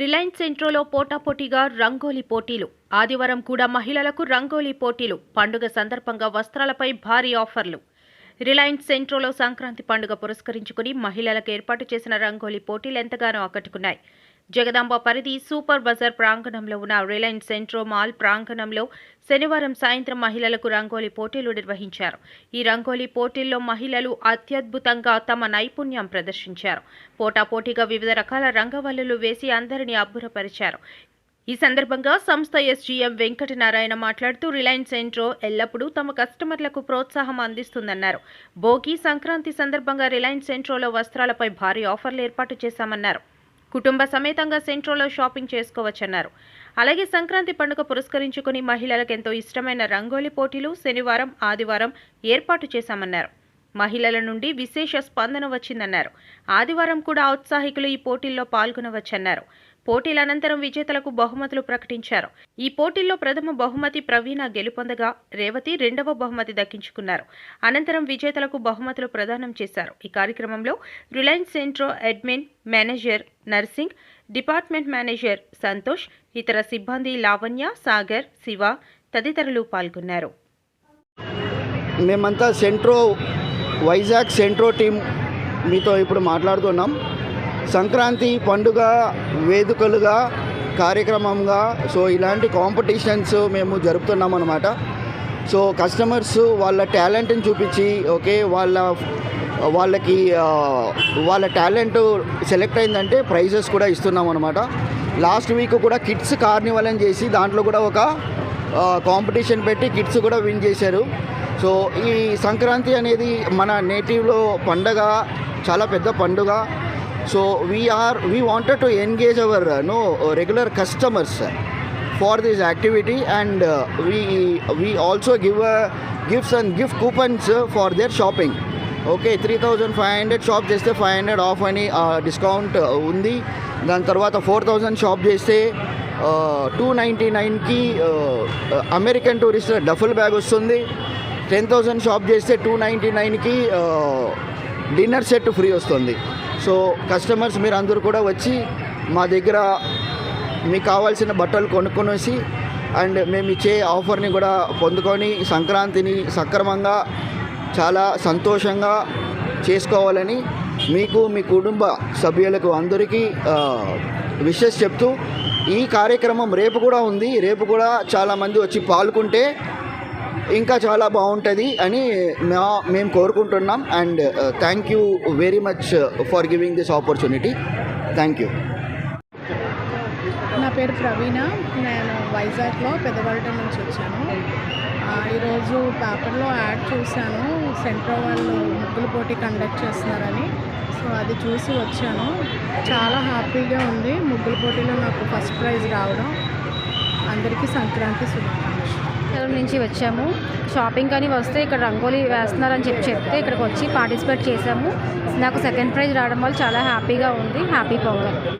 Reliance సెంట్రోలో పోటాపోటీగా రంగోలీ పోటీలు. ఆదివారం కూడా మహిళలకు రంగోలీ పోటీలు. పండుగ సందర్భంగా వస్త్రాలపై భారీ ఆఫర్లు. రిలయన్స్ సెంట్రోలో సంక్రాంతి పండుగ పురస్కరించుకుని మహిళలకు ఏర్పాటు చేసిన రంగోలీ పోటీలు ఎంతగానో ఆకట్టుకున్నాయి. జగదాంబ పరిధి సూపర్ బజార్ ప్రాంగణంలో ఉన్న రిలయన్స్ సెంట్రో మాల్ ప్రాంగణంలో శనివారం సాయంత్రం మహిళలకు రంగోలీ పోటీలు నిర్వహించారు. ఈ రంగోలీ పోటీల్లో మహిళలు అత్యద్భుతంగా తమ నైపుణ్యం ప్రదర్శించారు. పోటాపోటీగా వివిధ రకాల రంగవల్లులు వేసి అందరినీ అబ్బురపరిచారు. ఈ సందర్భంగా సంస్థ ఎస్జీఎం వెంకటనారాయణ మాట్లాడుతూ రిలయన్స్ సెంట్రో ఎల్లప్పుడూ తమ కస్టమర్లకు ప్రోత్సాహం అందిస్తుందన్నారు. భోగి సంక్రాంతి సందర్భంగా రిలయన్స్ సెంట్రోలో వస్త్రాలపై భారీ ఆఫర్లు ఏర్పాటు చేశామన్నారు. కుటుంబ సమేతంగా సెంట్రోలో షాపింగ్ చేసుకోవచ్చన్నారు. అలాగే సంక్రాంతి పండుగ పురస్కరించుకుని మహిళలకు ఎంతో ఇష్టమైన రంగోలీ పోటీలు శనివారం ఆదివారం ఏర్పాటు చేశామన్నారు. మహిళల నుండి విశేష స్పందన వచ్చిందన్నారు. ఆదివారం కూడా ఔత్సాహికులు ఈ పోటీల్లో పాల్గొనవచ్చన్నారు. పోటీల అనంతరం విజేతలకు బహుమతులు ప్రకటించారు. ఈ పోటీల్లో ప్రథమ బహుమతి ప్రవీణ గెలుపొందగా రేవతి రెండవ బహుమతి దక్కించుకున్నారు. అనంతరం విజేతలకు బహుమతులు ప్రదానం చేశారు. ఈ కార్యక్రమంలో Reliance Centro admin manager nursing department manager Santosh ఇతర సిబ్బంది లావణ్య సాగర్ శివ తదితరులు పాల్గొన్నారు. మేమంతా సెంట్రో వైజాగ్ సెంట్రో టీం మీతో ఇప్పుడు మాట్లాడుతున్నాం. సంక్రాంతి పండుగ వేదికలుగా కార్యక్రమంగా సో ఇలాంటి కాంపిటీషన్స్ మేము జరుపుతున్నాం అనమాట సో కస్టమర్స్ వాళ్ళ టాలెంట్ని చూపించి ఓకే వాళ్ళ వాళ్ళకి వాళ్ళ టాలెంట్ సెలెక్ట్ అయిందంటే ప్రైజెస్ కూడా ఇస్తున్నాం అనమాట లాస్ట్ వీక్ కూడా కిడ్స్ కార్నివల్ అని చేసి దాంట్లో కూడా ఒక కాంపిటీషన్ పెట్టి కిడ్స్ కూడా విన్ చేశారు. సో ఈ సంక్రాంతి అనేది మన నేటివ్లో పండగ చాలా పెద్ద పండుగ. So we are we wanted to engage our no regular customers for this activity and we we also give gifts and gift coupons for their shopping okay three thousand five hundred shop చేస్తే five hundred off అని discount ఉంది. దాని తర్వాత four thousand shop చేస్తే two ninety నైన్కి American tourist duffel bag వస్తుంది. Ten thousand shop చేస్తే two ninety నైన్కి డిన్నర్ సెట్ ఫ్రీ వస్తుంది. సో కస్టమర్స్ మీరు అందరూ కూడా వచ్చి మా దగ్గర మీకు కావాల్సిన బట్టలు కొనుక్కొనేసి అండ్ మేము ఇచ్చే ఆఫర్ని కూడా పొందుకొని సంక్రాంతిని సక్రమంగా చాలా సంతోషంగా చేసుకోవాలని మీకు మీ కుటుంబ సభ్యులకు అందరికీ విషెస్ చెప్తూ ఈ కార్యక్రమం రేపు కూడా ఉంది. రేపు కూడా చాలామంది వచ్చి పాల్గొంటే ఇంకా చాలా బాగుంటుంది అని మా మేము కోరుకుంటున్నాం and thank you very much for giving this opportunity thank you నా పేరు ప్రవీణ. నేను వైజాగ్లో పెద్దవాళ్ళ నుంచి వచ్చాను. ఈరోజు పేపర్లో యాడ్ చూశాను. సెంట్రో వాళ్ళు ముగ్గులు పోటీ కండక్ట్ చేస్తున్నారని. సో అది చూసి వచ్చాను. చాలా హ్యాపీగా ఉంది. ముగ్గుల పోటీలో నాకు ఫస్ట్ ప్రైజ్ రావడం. అందరికీ సంక్రాంతి శుభాకాంక్షలు. కేరళ నుంచి వచ్చాము. షాపింగ్ కానీ వస్తే ఇక్కడ రంగోలీ వేస్తున్నారని చెప్పి చెప్తే ఇక్కడికి వచ్చి పార్టిసిపేట్ చేసాము నాకు సెకండ్ ప్రైజ్ రావడం వల్ల చాలా హ్యాపీగా ఉంది. హ్యాపీ పొంగల్